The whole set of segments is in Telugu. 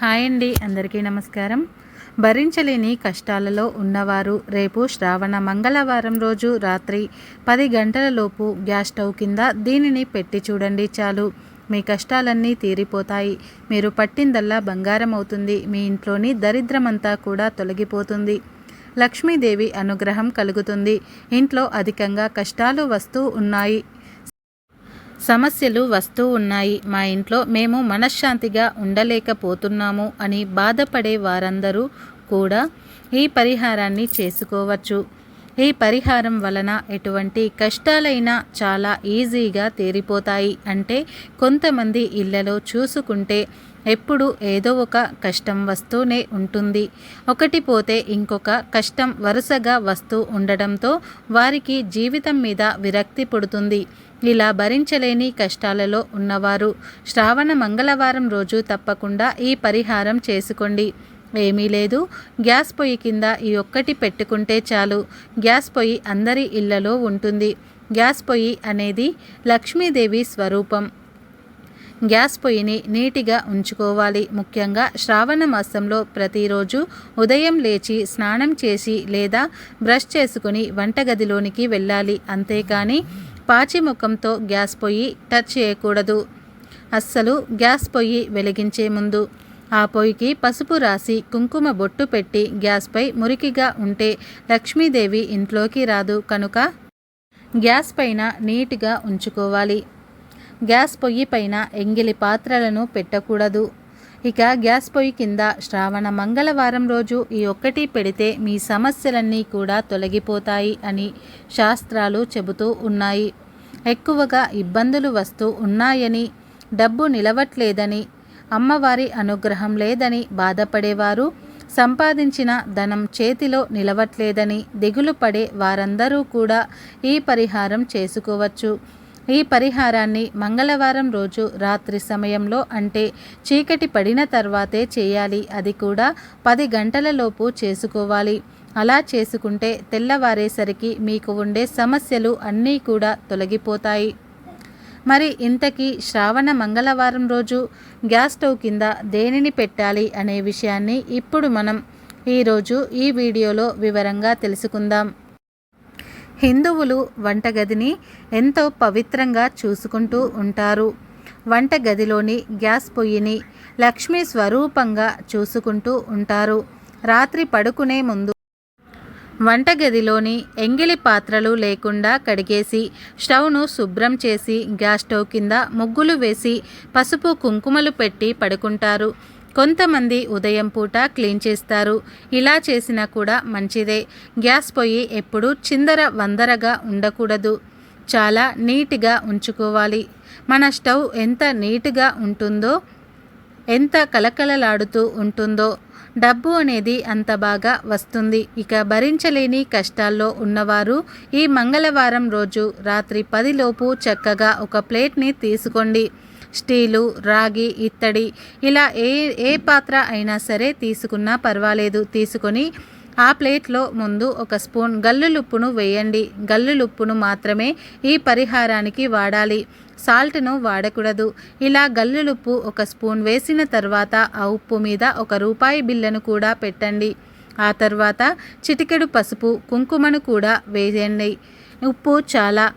హాయ్ అండి అందరికీ నమస్కారం. భరించలేని కష్టాలలో ఉన్నవారు రేపు శ్రావణ మంగళవారం రోజు రాత్రి పది గంటలలోపు గ్యాస్ స్టవ్ కింద దీనిని పెట్టి చూడండి చాలు. మీ కష్టాలన్నీ తీరిపోతాయి. మీరు పట్టిందల్లా బంగారం అవుతుంది. మీ ఇంట్లోని దరిద్రమంతా కూడా తొలగిపోతుంది. లక్ష్మీదేవి అనుగ్రహం కలుగుతుంది. ఇంట్లో అధికంగా కష్టాలు వస్తూ ఉన్నాయి. సమస్యలు వస్తూ ఉన్నాయి. మా ఇంట్లో మేము మనశ్శాంతిగా ఉండలేకపోతున్నాము అని బాధపడే వారందరూ కూడా ఈ పరిహారాన్ని చేసుకోవచ్చు. ఈ పరిహారం వలన ఎటువంటి కష్టాలైనా చాలా ఈజీగా తీరిపోతాయి. అంటే కొంతమంది ఇళ్ళలో చూసుకుంటే ఎప్పుడు ఏదో ఒక కష్టం వస్తూనే ఉంటుంది. ఒకటి పోతే ఇంకొక కష్టం వరుసగా వస్తూ ఉండడంతో వారికి జీవితం మీద విరక్తి పుడుతుంది. ఇలా భరించలేని కష్టాలలో ఉన్నవారు శ్రావణ మంగళవారం రోజు తప్పకుండా ఈ పరిహారం చేసుకోండి. ఏమీ లేదు. గ్యాస్ పొయ్యి కింద ఈ ఒక్కటి పెట్టుకుంటే చాలు. గ్యాస్ పొయ్యి అందరి ఇళ్ళలో ఉంటుంది. గ్యాస్ పొయ్యి అనేది లక్ష్మీదేవి స్వరూపం. గ్యాస్ పొయ్యిని నీటిగా ఉంచుకోవాలి. ముఖ్యంగా శ్రావణ మాసంలో ప్రతిరోజు ఉదయం లేచి స్నానం చేసి లేదా బ్రష్ చేసుకుని వంటగదిలోనికి వెళ్ళాలి. అంతేకాని పాచి ముఖంతో గ్యాస్ పొయ్యి టచ్ చేయకూడదు. అస్సలు గ్యాస్ పొయ్యి వెలిగించే ముందు ఆ పొయ్యికి పసుపు రాసి కుంకుమ బొట్టు పెట్టి గ్యాస్పై మురికిగా ఉంటే లక్ష్మీదేవి ఇంట్లోకి రాదు కనుక గ్యాస్ పైన నీట్గా ఉంచుకోవాలి. గ్యాస్ పొయ్యి పైన ఎంగిలి పాత్రలను పెట్టకూడదు. ఇక గ్యాస్ పొయ్యి కింద శ్రావణ మంగళవారం రోజు ఈ ఒక్కటి పెడితే మీ సమస్యలన్నీ కూడా తొలగిపోతాయి అని శాస్త్రాలు చెబుతూ ఉన్నాయి. ఎక్కువగా ఇబ్బందులు వస్తూ ఉన్నాయని డబ్బు నిలవట్లేదని అమ్మవారి అనుగ్రహం లేదని బాధపడేవారు సంపాదించిన ధనం చేతిలో నిలవట్లేదని దిగులు పడే వారందరూ కూడా ఈ పరిహారం చేసుకోవచ్చు. ఈ పరిహారాన్ని మంగళవారం రోజు రాత్రి సమయంలో అంటే చీకటి పడిన తర్వాతే చేయాలి. అది కూడా పది గంటలలోపు చేసుకోవాలి. అలా చేసుకుంటే తెల్లవారేసరికి మీకు ఉండే సమస్యలు అన్నీ కూడా తొలగిపోతాయి. మరి ఇంతకీ శ్రావణ మంగళవారం రోజు గ్యాస్ స్టవ్ కింద దేనిని పెట్టాలి అనే విషయాన్ని ఇప్పుడు మనం ఈరోజు ఈ వీడియోలో వివరంగా తెలుసుకుందాం. హిందువులు వంటగదిని ఎంతో పవిత్రంగా చూసుకుంటూ ఉంటారు. వంటగదిలోని గ్యాస్ పొయ్యిని లక్ష్మీ స్వరూపంగా చూసుకుంటూ ఉంటారు. రాత్రి పడుకునే ముందు వంటగదిలోని ఎంగిలి పాత్రలు లేకుండా కడిగేసి స్టవ్ను శుభ్రం చేసి గ్యాస్ స్టవ్ కింద ముగ్గులు వేసి పసుపు కుంకుమలు పెట్టి పడుకుంటారు. కొంతమంది ఉదయం పూట క్లీన్ చేస్తారు. ఇలా చేసినా కూడా మంచిదే. గ్యాస్ పొయ్యి ఎప్పుడు చిందర వందరగా ఉండకూడదు. చాలా నీట్గా ఉంచుకోవాలి. మన స్టవ్ ఎంత నీట్గా ఉంటుందో ఎంత కలకలలాడుతూ ఉంటుందో డబ్బు అనేది అంత బాగా వస్తుంది. ఇక భరించలేని కష్టాల్లో ఉన్నవారు ఈ మంగళవారం రోజు రాత్రి పదిలోపు చక్కగా ఒక ప్లేట్ని తీసుకోండి. స్టీలు రాగి ఇత్తడి ఇలా ఏ ఏ పాత్ర అయినా సరే తీసుకున్నా పర్వాలేదు. తీసుకొని ఆ ప్లేట్లో ముందు ఒక స్పూన్ గల్లులుప్పును వేయండి. గల్లులుప్పును మాత్రమే ఈ పరిహారానికి వాడాలి. సాల్ట్ను వాడకూడదు. ఇలా గల్లులుప్పు ఒక స్పూన్ వేసిన తర్వాత ఆ ఉప్పు మీద ఒక రూపాయి బిల్లను కూడా పెట్టండి. ఆ తర్వాత చిటికెడు పసుపు కుంకుమను కూడా వేయండి. ఉప్పు చాలా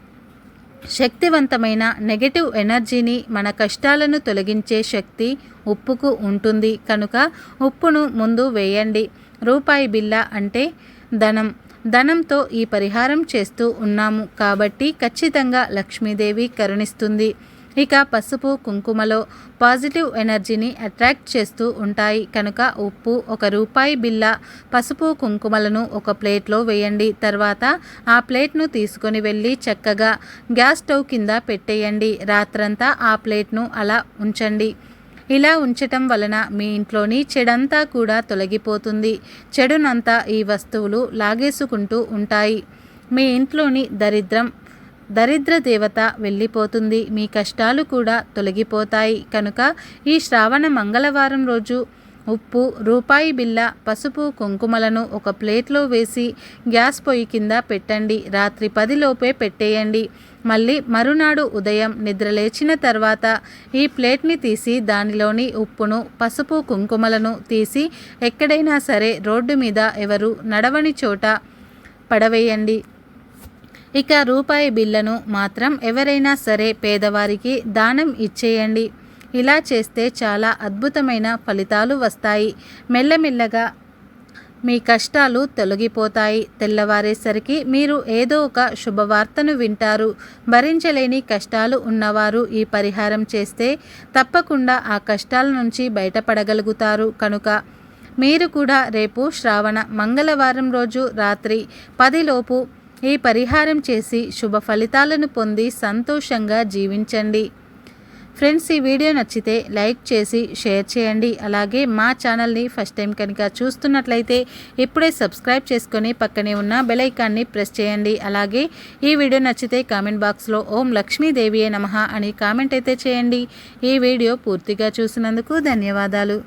శక్తివంతమైన నెగటివ్ ఎనర్జీని మన కష్టాలను తొలగించే శక్తి ఉప్పుకు ఉంటుంది. కనుక ఉప్పును ముందు వేయండి. రూపాయి బిల్ల అంటే ధనం. ధనంతో ఈ పరిహారం చేస్తూ ఉన్నాము. కాబట్టి ఖచ్చితంగా లక్ష్మీదేవి కరుణిస్తుంది. ఇక పసుపు కుంకుమలో పాజిటివ్ ఎనర్జీని అట్రాక్ట్ చేస్తూ ఉంటాయి. కనుక ఉప్పు ఒక రూపాయి బిల్ల పసుపు కుంకుమలను ఒక ప్లేట్లో వేయండి. తర్వాత ఆ ప్లేట్ను తీసుకొని వెళ్ళి చక్కగా గ్యాస్ స్టవ్ కింద పెట్టేయండి. రాత్రంతా ఆ ప్లేట్ను అలా ఉంచండి. ఇలా ఉంచటం వలన మీ ఇంట్లోని చెడంతా కూడా తొలగిపోతుంది. చెడునంతా ఈ వస్తువులు లాగేసుకుంటూ ఉంటాయి. మీ ఇంట్లోని దరిద్రం దరిద్ర దేవత వెళ్ళిపోతుంది. మీ కష్టాలు కూడా తొలగిపోతాయి. కనుక ఈ శ్రావణ మంగళవారం రోజు ఉప్పు రూపాయి బిల్ల పసుపు కుంకుమలను ఒక ప్లేట్లో వేసి గ్యాస్ పొయ్యి కింద పెట్టండి. రాత్రి పదిలోపే పెట్టేయండి. మళ్ళీ మరునాడు ఉదయం నిద్ర లేచిన తర్వాత ఈ ప్లేట్ని తీసి దానిలోని ఉప్పును పసుపు కుంకుమలను తీసి ఎక్కడైనా సరే రోడ్డు మీద ఎవరు నడవని చోట పడవేయండి. ఇక రూపాయి బిల్లను మాత్రం ఎవరైనా సరే పేదవారికి దానం ఇచ్చేయండి. ఇలా చేస్తే చాలా అద్భుతమైన ఫలితాలు వస్తాయి. మెల్లమెల్లగా మీ కష్టాలు తొలగిపోతాయి. తెల్లవారేసరికి మీరు ఏదో ఒక శుభవార్తను వింటారు. భరించలేని కష్టాలు ఉన్నవారు ఈ పరిహారం చేస్తే తప్పకుండా ఆ కష్టాల నుంచి బయటపడగలుగుతారు. కనుక మీరు కూడా రేపు శ్రావణ మంగళవారం రోజు రాత్రి పదిలోపు ఈ పరిహారం చేసి శుభ ఫలితాలను పొంది సంతోషంగా జీవించండి. ఫ్రెండ్స్ ఈ వీడియో నచ్చితే లైక్ చేసి షేర్ చేయండి. అలాగే మా ఛానల్ని ఫస్ట్ టైం కనుక చూస్తున్నట్లయితే ఇప్పుడే సబ్స్క్రైబ్ చేసుకొని పక్కనే ఉన్న బెలైకాన్ని ప్రెస్ చేయండి. అలాగే ఈ వీడియో నచ్చితే కామెంట్ బాక్స్లో ఓం లక్ష్మీదేవియే నమ అని కామెంట్ అయితే చేయండి. ఈ వీడియో పూర్తిగా చూసినందుకు ధన్యవాదాలు.